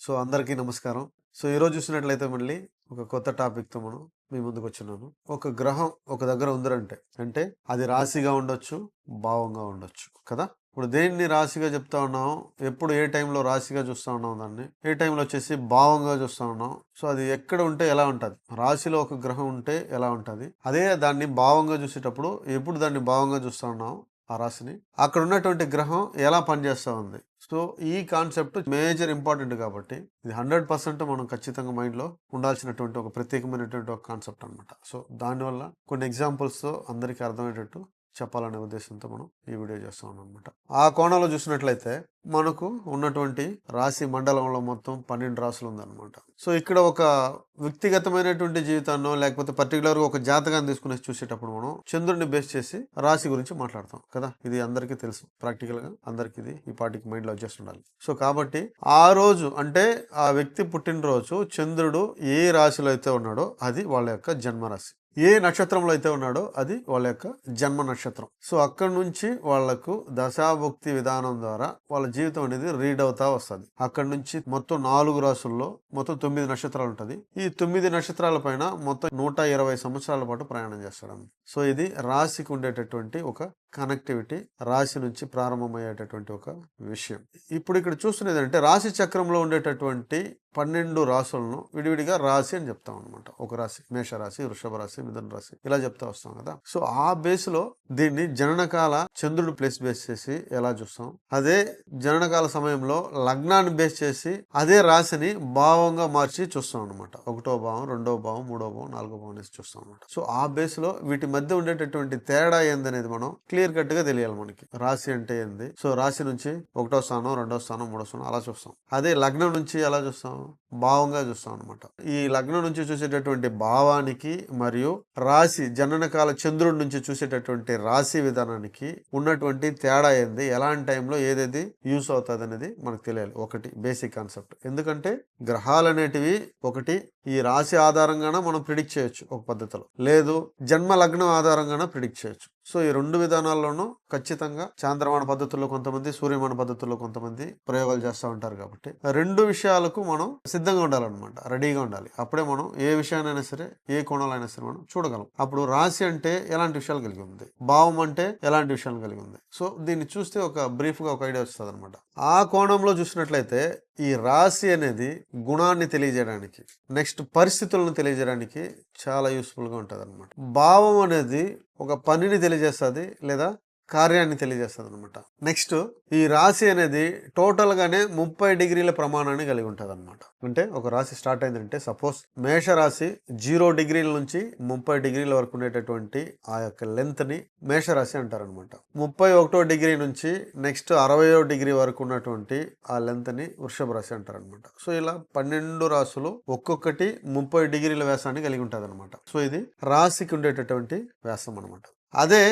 So అందరికీ నమస్కారం. So ఈరోజు చూసినట్లయితే మళ్ళీ ఒక కొత్త టాపిక్తో మనం మీ ముందుకు వచ్చినాను ఒక గ్రహం ఒక దగ్గర ఉందరంటే అంటే అది రాశిగా ఉండొచ్చు భావంగా ఉండొచ్చు కదా? ఇప్పుడు దేన్ని రాశిగా చెప్తా ఉన్నాం? ఎప్పుడు ఏ టైంలో రాశిగా చూస్తా ఉన్నాం దాన్ని? ఏ టైంలో వచ్చేసి భావంగా చూస్తా ఉన్నాం? సో అది ఎక్కడ ఉంటే ఎలా ఉంటుంది? రాశిలో ఒక గ్రహం ఉంటే ఎలా ఉంటుంది? అదే దాన్ని భావంగా చూసేటప్పుడు ఎప్పుడు దాన్ని భావంగా చూస్తా ఉన్నాం? ఆ రాశిని. అక్కడ ఉన్నటువంటి గ్రహం ఎలా పనిచేస్తూ ఉంది? సో ఈ కాన్సెప్ట్ మేజర్ ఇంపార్టెంట్ కాబట్టి ఇది హండ్రెడ్ పర్సెంట్ మనం ఖచ్చితంగా మైండ్లో ఉండాల్సినటువంటి ఒక ప్రత్యేకమైనటువంటి ఒక కాన్సెప్ట్ అనమాట సో దానివల్ల కొన్ని ఎగ్జాంపుల్స్తో అందరికీ అర్థమయ్యేటట్టు చెప్పాలనే ఉద్దేశంతో మనం ఈ వీడియో చేస్తాం అనమాట ఆ కోణంలో చూసినట్లయితే మనకు ఉన్నటువంటి రాశి మండలంలో మొత్తం పన్నెండు రాసులు ఉందన్నమాట. సో ఇక్కడ ఒక వ్యక్తిగతమైనటువంటి జీవితాన్నో లేకపోతే పర్టికులర్ ఒక జాతకాన్ని తీసుకుని చూసేటప్పుడు మనం చంద్రుడిని బేస్ చేసి రాశి గురించి మాట్లాడతాం కదా? ఇది అందరికీ తెలుసు. ప్రాక్టికల్గా అందరికి ఇది ఈ పాటికి మైండ్లో వచ్చేసి ఉండాలి. సో కాబట్టి ఆ రోజు అంటే ఆ వ్యక్తి పుట్టినరోజు చంద్రుడు ఏ రాశిలో అయితే ఉన్నాడో అది వాళ్ళ యొక్క జన్మరాశి. ఏ నక్షత్రంలో అయితే ఉన్నాడో అది వాళ్ళ యొక్క జన్మ నక్షత్రం. సో అక్కడి నుంచి వాళ్ళకు దశాభుక్తి విధానం ద్వారా వాళ్ళ జీవితం అనేది రీడ్ అవుతా వస్తుంది. అక్కడి నుంచి మొత్తం నాలుగు రాసుల్లో మొత్తం తొమ్మిది నక్షత్రాలు ఉంటుంది. ఈ తొమ్మిది నక్షత్రాల పైన మొత్తం నూట ఇరవై సంవత్సరాల పాటు ప్రయాణం చేస్తాడు సో ఇది రాశికి ఉండేటటువంటి ఒక కనెక్టివిటీ రాశి నుంచి ప్రారంభమయ్యేటటువంటి ఒక విషయం. ఇప్పుడు ఇక్కడ చూస్తున్నది అంటే రాశి చక్రంలో ఉండేటటువంటి పన్నెండు రాసులను విడివిడిగా రాశి అని చెప్తాం అనమాట ఒక రాశి మేషరాశి వృషభ రాశి మిథున రాశి ఇలా చెప్తా వస్తాం కదా. సో ఆ బేస్లో దీన్ని జననకాల చంద్రుడు ప్లేస్ బేస్ చేసి ఎలా చూస్తాం? అదే జననకాల సమయంలో లగ్నాన్ని బేస్ చేసి అదే రాశిని భావంగా మార్చి చూస్తాం అనమాట ఒకటో భావం రెండో భావం మూడో భావం నాలుగో భావం అనేసి చూస్తాం అనమాట సో ఆ బేస్లో వీటి మధ్య ఉండేటటువంటి తేడా ఏందనేది మనం క్లియర్ కట్గా తెలియాలి మనకి. రాశి అంటే ఏంది? సో రాశి నుంచి ఒకటో స్థానం రెండో స్థానం మూడో స్థానం అలా చూస్తాం. అదే లగ్నం నుంచి ఎలా చూస్తాం? భావంగా చూస్తాం అనమాట ఈ లగ్నం నుంచి చూసేటటువంటి భావానికి మరియు రాశి జననకాల చంద్రుడి నుంచి చూసేటటువంటి రాశి విధానానికి ఉన్నటువంటి తేడా ఏంది? ఎలాంటి టైంలో ఏదేది యూస్ అవుతుంది అనేది మనకు తెలియాలి. ఒకటి బేసిక్ కాన్సెప్ట్. ఎందుకంటే గ్రహాలు అనేటివి ఒకటి ఈ రాశి ఆధారంగానే మనం ప్రిడిక్ట్ చేయొచ్చు ఒక పద్ధతిలో. లేదు జన్మ లగ్నం ఆధారంగానే ప్రిడిక్ట్ చేయొచ్చు. సో ఈ రెండు విధానాల్లోనూ ఖచ్చితంగా చాంద్రమాన పద్ధతుల్లో కొంతమంది సూర్యమాన పద్ధతుల్లో కొంతమంది ప్రయోగాలు చేస్తూ ఉంటారు కాబట్టి రెండు విషయాలకు మనం సిద్ధంగా ఉండాలన్నమాట రెడీగా ఉండాలి. అప్పుడే మనం ఏ విషయాన్నైనా సరే ఏ కోణాలైనా సరే మనం చూడగలం. అప్పుడు రాశి అంటే ఎలాంటి విషయాలు కలిగి ఉంది? భావం అంటే ఎలాంటి విషయాలు కలిగి ఉంది? సో దీన్ని చూస్తే ఒక బ్రీఫ్గా ఒక ఐడియా వస్తుంది అనమాట ఆ కోణంలో చూసినట్లయితే ఈ రాశి అనేది గుణాన్ని తెలియజేయడానికి నెక్స్ట్ పరిస్థితులను తెలియజేయడానికి చాలా యూస్ఫుల్గా ఉంటుంది అనమాట భావం అనేది ఒక పనిని తెలియజేస్తుంది లేదా కార్యాన్ని తెలియజేస్తుంది అనమాట నెక్స్ట్ ఈ రాశి అనేది టోటల్గానే ముప్పై డిగ్రీల ప్రమాణాన్ని కలిగి ఉంటుంది అనమాట అంటే ఒక రాశి స్టార్ట్ అయిందంటే సపోజ్ మేష రాశి జీరో డిగ్రీల నుంచి ముప్పై డిగ్రీల వరకు ఉండేటటువంటి ఆ యొక్క లెంత్ని మేషరాశి అంటారనమాట ముప్పై ఒకటో డిగ్రీ నుంచి నెక్స్ట్ అరవయో డిగ్రీ వరకు ఉన్నటువంటి ఆ లెంత్ని వృషభ రాశి అంటారనమాట సో ఇలా పన్నెండు రాసులు ఒక్కొక్కటి ముప్పై డిగ్రీల వ్యాసాన్ని కలిగి ఉంటుంది అనమాట సో ఇది రాశికి ఉండేటటువంటి వ్యాసం అనమాట అదే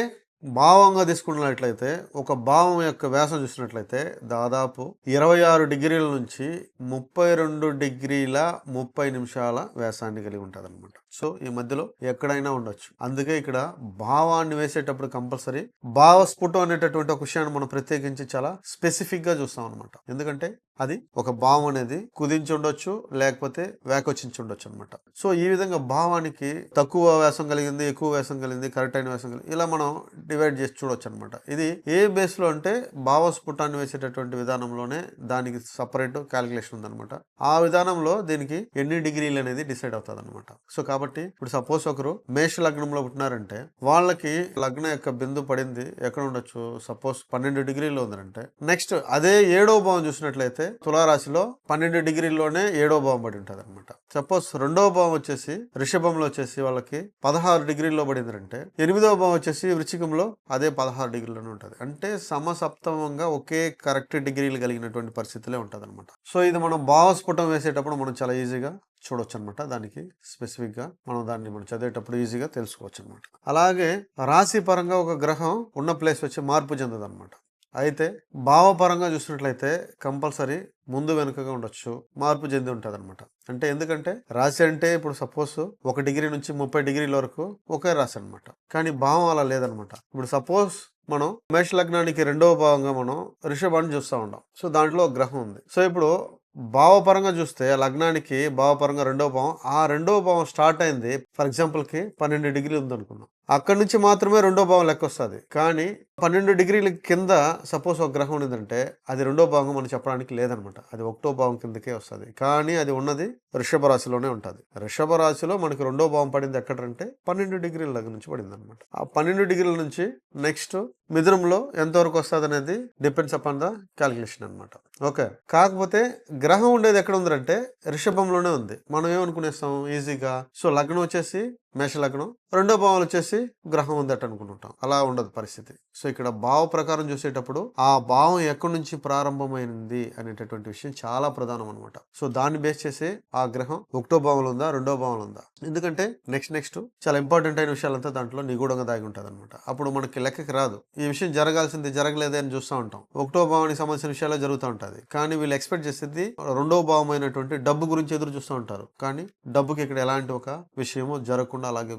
భావంగా తీసుకున్నట్లయితే ఒక భావం యొక్క వ్యాసం చూసినట్లయితే దాదాపు ఇరవై ఆరు డిగ్రీల నుంచి ముప్పై రెండు డిగ్రీల ముప్పై నిమిషాల వ్యాసాన్ని కలిగి ఉంటుంది అనమాట సో ఈ మధ్యలో ఎక్కడైనా ఉండొచ్చు. అందుకే ఇక్కడ భావాన్ని వేసేటప్పుడు కంపల్సరీ భావస్ఫుటం అనేటటువంటి ఒక విషయాన్ని మనం ప్రత్యేకించి చాలా స్పెసిఫిక్గా చూస్తాం అనమాట ఎందుకంటే అది ఒక భావం అనేది కుదించి ఉండొచ్చు లేకపోతే వ్యాకోచించి ఉండొచ్చు అనమాట సో ఈ విధంగా భావానికి తక్కువ వ్యాసం కలిగింది ఎక్కువ వ్యాసం కలిగింది కరెక్ట్ అయిన వ్యాసం కలిగింది ఇలా మనం డివైడ్ చేసి చూడొచ్చు అనమాట ఇది ఏ బేస్లో అంటే భావస్ఫుటాన్ని వేసేటటువంటి విధానంలోనే దానికి సపరేట్ క్యాలిక్యులేషన్ ఉందన్నమాట. ఆ విధానంలో దీనికి ఎన్ని డిగ్రీలు అనేది డిసైడ్ అవుతుంది అనమాట సో కాబట్టి ఇప్పుడు సపోజ్ ఒకరు మేష లగ్నంలో పుట్టినారంటే వాళ్ళకి లగ్నం యొక్క బిందు పడింది ఎక్కడ ఉండొచ్చు? సపోజ్ పన్నెండు డిగ్రీలో ఉందంటే నెక్స్ట్ అదే ఏడో భావం చూసినట్లయితే తులారాశిలో పన్నెండు డిగ్రీల్లోనే ఏడో భావం పడి ఉంటుంది అనమాట సపోజ్ రెండో భావం వచ్చేసి రిషభంలో వచ్చేసి వాళ్ళకి పదహారు డిగ్రీల్లో పడిందంటే ఎనిమిదో భావం వచ్చేసి వృచ్చికంలో అదే పదహారు డిగ్రీలోనే ఉంటుంది. అంటే సమసప్తమంగా ఒకే కరెక్ట్ డిగ్రీలు కలిగినటువంటి పరిస్థితులే ఉంటుంది అనమాట సో ఇది మనం భావస్ఫుటం వేసేటప్పుడు మనం చాలా ఈజీగా చూడొచ్చు అనమాట దానికి స్పెసిఫిక్గా. మనం దాన్ని మనం చదివేటప్పుడు ఈజీగా తెలుసుకోవచ్చు అనమాట అలాగే రాశి పరంగా ఒక గ్రహం ఉన్న ప్లేస్ వచ్చి మార్పు చెందదనమాట. అయితే భావపరంగా చూసినట్లయితే కంపల్సరీ ముందు వెనుకగా ఉండొచ్చు మార్పు చెంది ఉంటుంది అనమాట అంటే ఎందుకంటే రాశి అంటే ఇప్పుడు సపోజ్ ఒక డిగ్రీ నుంచి ముప్పై డిగ్రీల వరకు ఒకే రాశి అనమాట. కానీ భావం అలా లేదనమాట. ఇప్పుడు సపోజ్ మనం మేష లగ్నానికి రెండవ భావంగా మనం రిషభాన్ని చూస్తూ ఉంటాం సో దాంట్లో ఒక గ్రహం ఉంది. సో ఇప్పుడు భావపరంగా చూస్తే లగ్నానికి భావపరంగా రెండో భావం ఆ రెండో భావం స్టార్ట్ అయింది ఫర్ ఎగ్జాంపుల్కి పన్నెండు డిగ్రీ ఉందనుకున్నాం. అక్కడి నుంచి మాత్రమే రెండో భావం లెక్క వస్తుంది కానీ పన్నెండు డిగ్రీల కింద సపోజ్ ఒక గ్రహం ఉన్నదంటే అది రెండో భాగం మనం చెప్పడానికి లేదనమాట. అది ఒకటో భావం కిందకే వస్తుంది. కానీ అది ఉన్నది వృషభ రాశిలోనే ఉంటుంది. వృషభ రాశిలో మనకి రెండో భావం పడింది ఎక్కడంటే పన్నెండు డిగ్రీల దగ్గర నుంచి పడింది అనమాట ఆ పన్నెండు డిగ్రీల నుంచి నెక్స్ట్ మిథునంలో ఎంతవరకు వస్తుంది అనేది డిపెండ్స్ అపాన్ ద క్యాలిక్యులేషన్ అనమాట ఓకే. కాకపోతే గ్రహం ఉండేది ఎక్కడ ఉందంటే రిషభంలోనే ఉంది. మనం ఏమనుకునేస్తాం? ఈజీగా. సో లగ్నం వచ్చేసి మేష లగ్నం రెండో భావం వచ్చేసి గ్రహం ఉందట అనుకుంటుంటాం. అలా ఉండదు పరిస్థితి. సో ఇక్కడ భావ ప్రకారం చూసేటప్పుడు ఆ భావం ఎక్కడి నుంచి ప్రారంభమైంది అనేటటువంటి విషయం చాలా ప్రధానం అనమాట సో దాన్ని బేస్ చేసి ఆ గ్రహం ఒకటో భావంలో ఉందా రెండో భావంలో ఉందా? ఎందుకంటే నెక్స్ట్ నెక్స్ట్ చాలా ఇంపార్టెంట్ అయిన విషయాలంతా దాంట్లో నిగూఢంగా దాగి ఉంటుంది అనమాట అప్పుడు మనకి లెక్కకి రాదు. ఈ విషయం జరగాల్సింది జరగలేదే అని చూస్తూ ఉంటాం. ఒకటో భావానికి సంబంధించిన విషయాలు జరుగుతూ ఉంటుంది. కానీ వీళ్ళు ఎక్స్పెక్ట్ చేసేది రెండో భావం అయినటువంటి డబ్బు గురించి ఎదురు చూస్తూ ఉంటారు. కానీ డబ్బుకి ఇక్కడ ఎలాంటి ఒక విషయమో జరగకుండా అలాగే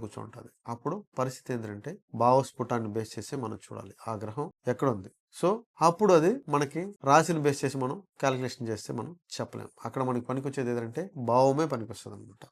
ఉంటుంది అప్పుడు పరిస్థితి ఏంటంటే భావస్ఫుటాన్ని బేస్ చేసి మనం చూడాలి. ఆ గ్రహం ఎక్కడ ఉంది సో అప్పుడు అది మనకి రాశిని బేస్ చేసి మనం క్యాలిక్యులేషన్ చేస్తే మనం చెప్పలేం. అక్కడ మనకి పనికొచ్చేది ఏంటంటే భావమే పనికొస్తుంది అనమాట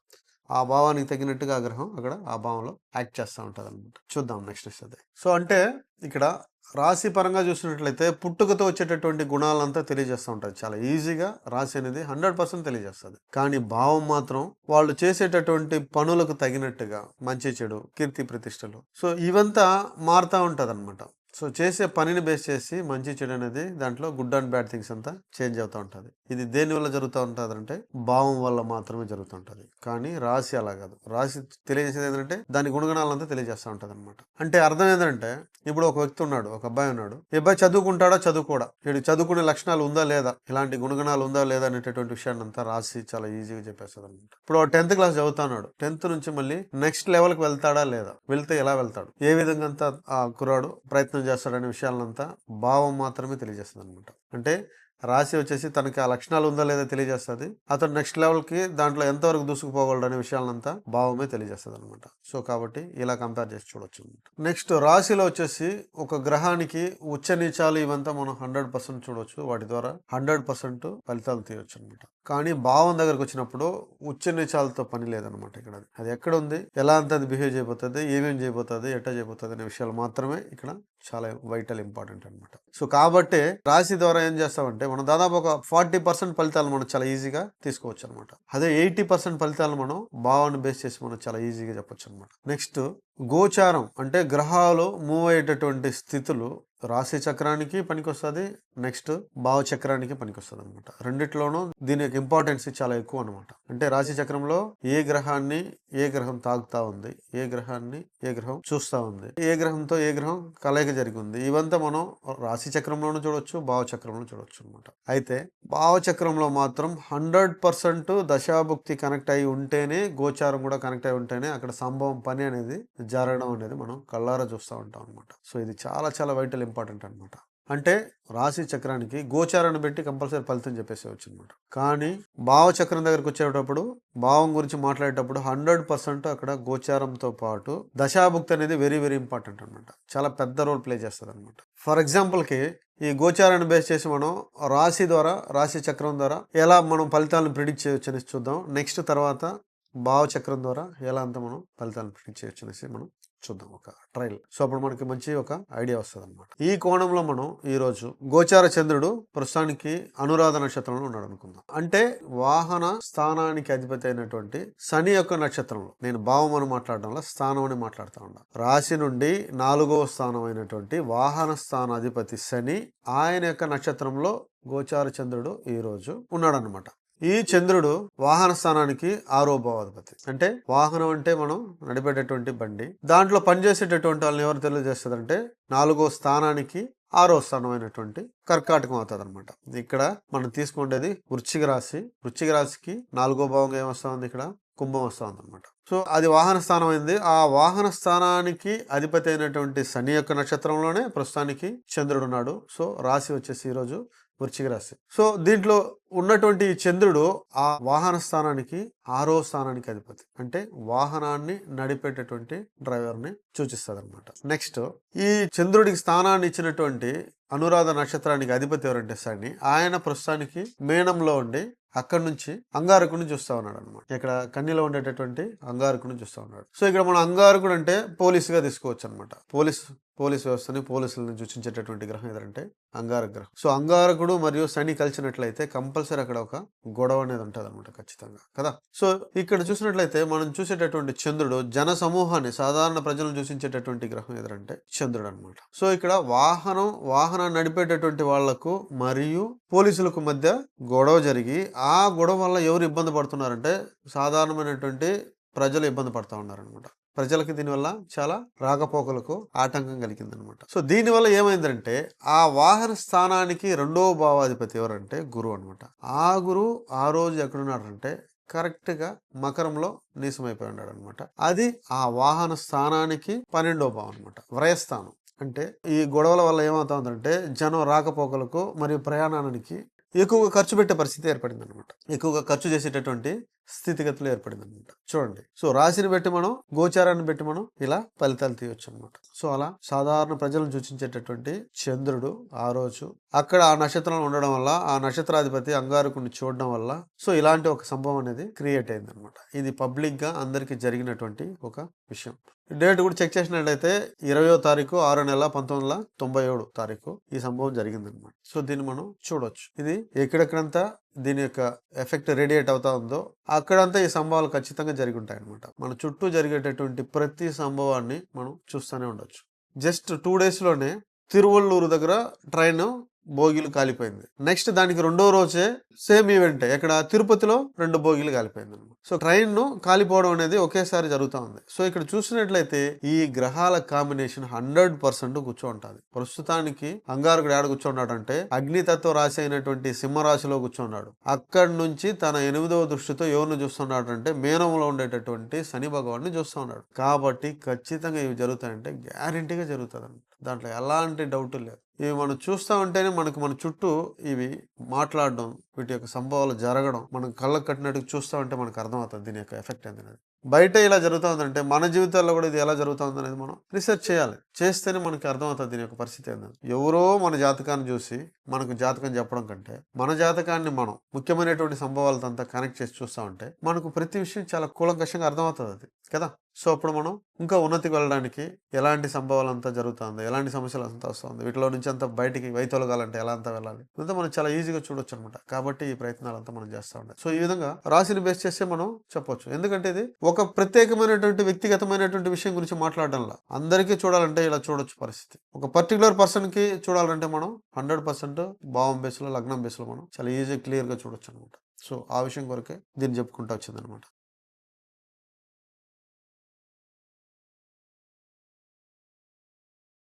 ఆ భావానికి తగినట్టుగా ఆ గ్రహం అక్కడ ఆ భావంలో యాక్ట్ చేస్తూ ఉంటుంది అనమాట చూద్దాం నెక్స్ట్ అదే. సో అంటే ఇక్కడ రాశి పరంగా చూసినట్లయితే పుట్టుకతో వచ్చేటటువంటి గుణాలంతా తెలియజేస్తూ ఉంటుంది చాలా ఈజీగా రాశి అనేది హండ్రెడ్ పర్సెంట్ తెలియజేస్తుంది. కానీ భావం మాత్రం వాళ్ళు చేసేటటువంటి పనులకు తగినట్టుగా మంచి చెడు కీర్తి ప్రతిష్టలు. సో ఇవంతా మారుతూ ఉంటుంది అనమాట సో చేసే పనిని బేస్ చేసి మంచి చెడు అనేది దాంట్లో గుడ్ అండ్ బ్యాడ్ థింగ్స్ అంతా చేంజ్ అవుతూ ఉంటుంది. ఇది దేని వల్ల జరుగుతూ ఉంటుంది అంటే భావం వల్ల మాత్రమే జరుగుతుంటుంది కానీ రాశి అలా కాదు. రాశి తెలియజేసేది ఏంటంటే దాని గుణగణాలంతా తెలియజేస్తూ ఉంటుంది అనమాట అంటే అర్థం ఏంటంటే ఇప్పుడు ఒక వ్యక్తి ఉన్నాడు ఒక అబ్బాయి ఉన్నాడు. ఈ అబ్బాయి చదువుకుంటాడా? చదువుకోడా? వీడు చదువుకునే లక్షణాలు ఉందా లేదా? ఇలాంటి గుణగణాలు ఉందా లేదా అనేటటువంటి విషయాన్ని అంతా రాసి చాలా ఈజీగా చెప్పేస్తుంది అనమాట ఇప్పుడు టెన్త్ క్లాస్ చదువుతున్నాడు. టెన్త్ నుంచి మళ్ళీ నెక్స్ట్ లెవెల్కి వెళ్తాడా లేదా? వెళ్తే ఎలా వెళ్తాడు? ఏ విధంగా అంతా ఆ కుర్రాడు ప్రయత్నం చేస్తాడనే విషయాలంతా భావం మాత్రమే తెలియజేస్తుంది అనమాట అంటే రాశి వచ్చేసి తనకి ఆ లక్షణాలు ఉందా లేదా తెలియజేస్తుంది. అతను నెక్స్ట్ లెవెల్కి దాంట్లో ఎంతవరకు దూసుకుపోగలడు అనే విషయాలంతా భావమే తెలియజేస్తుంది అనమాట సో కాబట్టి ఇలా కంపేర్ చేసి చూడొచ్చు నెక్స్ట్ రాశిలో వచ్చేసి ఒక గ్రహానికి ఉచ్చ నీచాలు ఇవంతా మనం హండ్రెడ్ పర్సెంట్ చూడొచ్చు. వాటి ద్వారా హండ్రెడ్ పర్సెంట్ ఫలితాలు తీయొచ్చు అనమాట కానీ భావం దగ్గరకు వచ్చినప్పుడు ఉచ్చ నీచాలతో పని లేదనమాట ఇక్కడ. అది. అది ఎక్కడ ఉంది? ఎలా అంత అది బిహేవ్ చేయబోతుంది ఏమేం చేయబోతుంది ఎట్లా చేయబోతుంది అనే విషయాలు మాత్రమే ఇక్కడ చాలా వైటల్ ఇంపార్టెంట్ అనమాట సో కాబట్టి రాశి ద్వారా ఏం చేస్తామంటే మనం దాదాపు ఒక ఫార్టీ పర్సెంట్ ఫలితాలు మనం చాలా ఈజీగా తీసుకోవచ్చు అనమాట అదే ఎయిటీ పర్సెంట్ ఫలితాలు మనం భావాన్ని బేస్ చేసి మనం చాలా ఈజీగా చెప్పొచ్చు అనమాట నెక్స్ట్ గోచారం అంటే గ్రహాలు మూవ్ అయ్యేటటువంటి స్థితులు రాశి చక్రానికి పనికొస్తుంది నెక్స్ట్ భావ చక్రానికి పనికొస్తుంది అనమాట రెండిట్లోనూ దీని యొక్క ఇంపార్టెన్స్ చాలా ఎక్కువ అనమాట అంటే రాశి చక్రంలో ఏ గ్రహాన్ని ఏ గ్రహం తాగుతా ఉంది ఏ గ్రహాన్ని ఏ గ్రహం చూస్తూ ఉంది ఏ గ్రహంతో ఏ గ్రహం కలయిక జరిగింది ఇవంతా మనం రాశి చక్రంలోనూ చూడొచ్చు భావ చక్రంలో చూడొచ్చు అనమాట అయితే భావ చక్రంలో మాత్రం హండ్రెడ్ పర్సెంట్ దశాభుక్తి కనెక్ట్ అయి ఉంటేనే గోచారం కూడా కనెక్ట్ అయి ఉంటేనే అక్కడ సంభవం పని అనేది జారడం అనేది మనం కళ్ళారా చూస్తూ ఉంటాం అనమాట సో ఇది చాలా చాలా వైటల్ ఇంపార్టెంట్ అనమాట అంటే రాశి చక్రానికి గోచారాన్ని పెట్టి కంపల్సరీ ఫలితం చెప్పేసేవచ్చు అనమాట కానీ భావ చక్రం దగ్గరికి వచ్చేటప్పుడు భావం గురించి మాట్లాడేటప్పుడు హండ్రెడ్ పర్సెంట్ అక్కడ గోచారంతో పాటు దశాభుక్తి అనేది వెరీ వెరీ ఇంపార్టెంట్ అనమాట చాలా పెద్ద రోల్ ప్లే చేస్తుంది అనమాట ఫర్ ఎగ్జాంపుల్కి ఈ గోచారాన్ని బేస్ చేసి మనం రాశి ద్వారా రాశి చక్రం ద్వారా ఎలా మనం ఫలితాలను ప్రిడిక్ట్ చేయొచ్చు అనేసి చూద్దాం. నెక్స్ట్ తర్వాత భావచక్రం ద్వారా ఎలా అంతా మనం ఫలితాలను ప్రింట్ చేయొచ్చు అనేసి మనం చూద్దాం ఒక ట్రయల్. సో అప్పుడు మనకి మంచి ఒక ఐడియా వస్తుంది అనమాట ఈ కోణంలో మనం ఈరోజు గోచార చంద్రుడు ప్రస్తుతానికి అనురాధ నక్షత్రంలో ఉన్నాడు అనుకుందాం. అంటే వాహన స్థానానికి అధిపతి అయినటువంటి శని యొక్క నక్షత్రంలో నేను భావం అని మాట్లాడడంలో స్థానం అని మాట్లాడుతూ ఉన్నా రాశి నుండి నాలుగవ స్థానం అయినటువంటి వాహన స్థాన అధిపతి శని ఆయన యొక్క నక్షత్రంలో గోచార చంద్రుడు ఈ రోజు ఉన్నాడనమాట ఈ చంద్రుడు వాహన స్థానానికి ఆరో అంటే వాహనం అంటే మనం నడిపేటటువంటి బండి. దాంట్లో పనిచేసేటటువంటి వాళ్ళని ఎవరు తెలియజేస్తుందంటే నాలుగో స్థానానికి ఆరో స్థానమైనటువంటి కర్కాటకం అవుతుంది అనమాట ఇక్కడ మనం తీసుకునేది వృశ్చిక రాశి. వృశ్చిక రాశికి నాలుగో భావంగా ఏమొస్తుంది ఇక్కడ? కుంభం వస్తుంది అనమాట సో అది వాహన స్థానం అయింది. ఆ వాహన స్థానానికి అధిపతి అయినటువంటి శని యొక్క నక్షత్రంలోనే ప్రస్తుతానికి చంద్రుడు ఉన్నాడు. సో రాశి వచ్చేసి ఈరోజు వృశ్చిక రాశి. సో దీంట్లో ఉన్నటువంటి చంద్రుడు ఆ వాహన స్థానానికి ఆరో స్థానానికి అధిపతి. అంటే వాహనాన్ని నడిపేటటువంటి డ్రైవర్ని సూచిస్తుంది అనమాట నెక్స్ట్ ఈ చంద్రుడికి స్థానాన్ని ఇచ్చినటువంటి అనురాధ నక్షత్రానికి అధిపతి ఎవరంటే శని. ఆయన ప్రస్తుతానికి మేనంలో ఉండి అక్కడ నుంచి అంగారకుడిని చూస్తా ఉన్నాడు అనమాట ఇక్కడ కన్నీలో ఉండేటటువంటి అంగారకుని చూస్తా ఉన్నాడు. సో ఇక్కడ మనం అంగారకుడు అంటే పోలీసుగా తీసుకోవచ్చు అనమాట పోలీస్ పోలీస్ వ్యవస్థని పోలీసులను సూచించేటటువంటి గ్రహం ఏదంటే అంగారక గ్రహం సో అంగారకుడు మరియు శని కలిసినట్లయితే కంపల్సరీ అక్కడ ఒక గొడవ అనేది ఉంటుంది అనమాట ఖచ్చితంగా కదా? సో ఇక్కడ చూసినట్లయితే మనం చూసేటటువంటి చంద్రుడు జన సమూహాన్ని సాధారణ ప్రజలను చూసించేటటువంటి గ్రహం ఎదురంటే చంద్రుడు అనమాట సో ఇక్కడ వాహనం వాహనాన్ని నడిపేటటువంటి వాళ్ళకు మరియు పోలీసులకు మధ్య గొడవ జరిగి ఆ గొడవ వల్ల ఎవరు ఇబ్బంది పడుతున్నారంటే సాధారణమైనటువంటి ప్రజలు ఇబ్బంది పడుతూ ఉన్నారనమాట ప్రజలకు దీనివల్ల చాలా రాకపోకలకు ఆటంకం కలిగిందనమాట. సో దీనివల్ల ఏమైందంటే ఆ వాహన స్థానానికి రెండవ భావాధిపతి ఎవరంటే గురువు అనమాట. ఆ గురువు ఆ రోజు ఎక్కడున్నాడంటే కరెక్ట్గా మకరంలో నీసమైపోయి ఉన్నాడు అనమాట అది ఆ వాహన స్థానానికి పన్నెండో భావం అనమాట. వ్రయస్థానం. అంటే ఈ గొడవల వల్ల ఏమవుతుందంటే జనం రాకపోకలకు మరియు ప్రయాణానికి ఎక్కువగా ఖర్చు పెట్టే పరిస్థితి ఏర్పడింది అనమాట ఎక్కువగా ఖర్చు చేసేటటువంటి స్థితిగతులు ఏర్పడింది అనమాట చూడండి. సో రాశిని బట్టి మనం గోచారాన్ని బట్టి మనం ఇలా ఫలితాలు తీయొచ్చు అనమాట సో అలా సాధారణ ప్రజలను సూచించేటటువంటి చంద్రుడు ఆ రోజు. అక్కడ ఆ నక్షత్రం ఉండడం వల్ల ఆ నక్షత్రాధిపతి అంగారకుని చూడడం వల్ల సో ఇలాంటి ఒక సంభవం అనేది క్రియేట్ అయింది అనమాట ఇది పబ్లిక్గా అందరికి జరిగినటువంటి ఒక విషయం. డేట్ కూడా చెక్ చేసినట్లయితే ఇరవయో తారీఖు ఆరో నెల పంతొమ్మిది వందల తొంభై ఏడు తారీఖు ఈ సంభవం జరిగిందనమాట సో దీన్ని మనం చూడొచ్చు. ఇది ఎక్కడెక్కడంతా దీని యొక్క ఎఫెక్ట్ రేడియేట్ అవుతా ఉందో అక్కడంతా ఈ సంభవాలు ఖచ్చితంగా జరిగి ఉంటాయి అనమాట మన చుట్టూ జరిగేటటువంటి ప్రతి సంభవాన్ని మనం చూస్తూనే ఉండొచ్చు. జస్ట్ టూ డేస్లోనే తిరువల్లూరు దగ్గర ట్రైన్ బోగీలు కాలిపోయింది. నెక్స్ట్ దానికి రెండో రోజే సేమ్ ఈవెంట్. ఇక్కడ తిరుపతిలో రెండు బోగీలు కాలిపోయింది. సో ట్రైన్ను కాలిపోవడం అనేది ఒకేసారి జరుగుతూ ఉంది. సో ఇక్కడ చూసినట్లయితే ఈ గ్రహాల కాంబినేషన్ హండ్రెడ్ పర్సెంట్ కూర్చోంటుంది. ప్రస్తుతానికి అంగారకుడు ఏడ కూర్చోన్నాడంటే అగ్నితత్వ రాశి అయినటువంటి సింహరాశిలో కూర్చున్నాడు. అక్కడి నుంచి తన ఎనిమిదవ దృష్టితో ఎవరిని చూస్తున్నాడు అంటే మేనంలో ఉండేటటువంటి శని భగవాన్ని చూస్తూ ఉన్నాడు కాబట్టి ఖచ్చితంగా ఇవి జరుగుతాయంటే గ్యారంటీగా జరుగుతుంది దాంట్లో ఎలాంటి డౌట్ లేదు. ఇవి మనం చూస్తూ ఉంటేనే మనకు మన చుట్టూ ఇవి మాట్లాడడం వీటి యొక్క సంభవాలు జరగడం మనం కళ్ళకు కట్టినట్టు చూస్తూ ఉంటే మనకు అర్థమవుతుంది దీని యొక్క ఎఫెక్ట్ ఏంటనేది బయట ఇలా జరుగుతుందంటే మన జీవితాల్లో కూడా ఇది ఎలా జరుగుతుంది అనేది మనం రీసెర్చ్ చేయాలి. చేస్తేనే మనకి అర్థమవుతుంది దీని యొక్క పరిస్థితి ఏంటంటే ఎవరో మన జాతకాన్ని చూసి మనకు జాతకం చెప్పడం కంటే మన జాతకాన్ని మనం ముఖ్యమైనటువంటి సంభవాలతో అంతా కనెక్ట్ చేసి చూస్తూ ఉంటే మనకు ప్రతి విషయం చాలా కూలంకషంగా అర్థమవుతుంది అది కదా? సో అప్పుడు మనం ఇంకా ఉన్నతికి వెళ్ళడానికి ఎలాంటి సంభవాలు అంతా జరుగుతుంది? ఎలాంటి సమస్యలు అంతా వస్తుంది? వీటిలో నుంచి అంతా బయటికి వైతొలగాలంటే ఎలా అంతా వెళ్ళాలి? ఇదంతా మనం చాలా ఈజీగా చూడొచ్చు అనమాట కాబట్టి ఈ ప్రయత్నాలు అంతా మనం చేస్తూ ఉండాలి సో ఈ విధంగా రాశిని బేస్ చేస్తే మనం చెప్పొచ్చు. ఎందుకంటే ఇది ఒక ప్రత్యేకమైనటువంటి వ్యక్తిగతమైనటువంటి విషయం గురించి మాట్లాడడంలా. అందరికీ చూడాలంటే ఇలా చూడొచ్చు పరిస్థితి. ఒక పర్టికులర్ పర్సన్కి చూడాలంటే మనం హండ్రెడ్ పర్సెంట్ భావం బేస్లో లగ్నం బేస్లో మనం చాలా ఈజీ క్లియర్గా చూడొచ్చు అనమాట సో ఆ విషయం కొరకే దీన్ని చెప్పుకుంటూ వచ్చింది అనమాట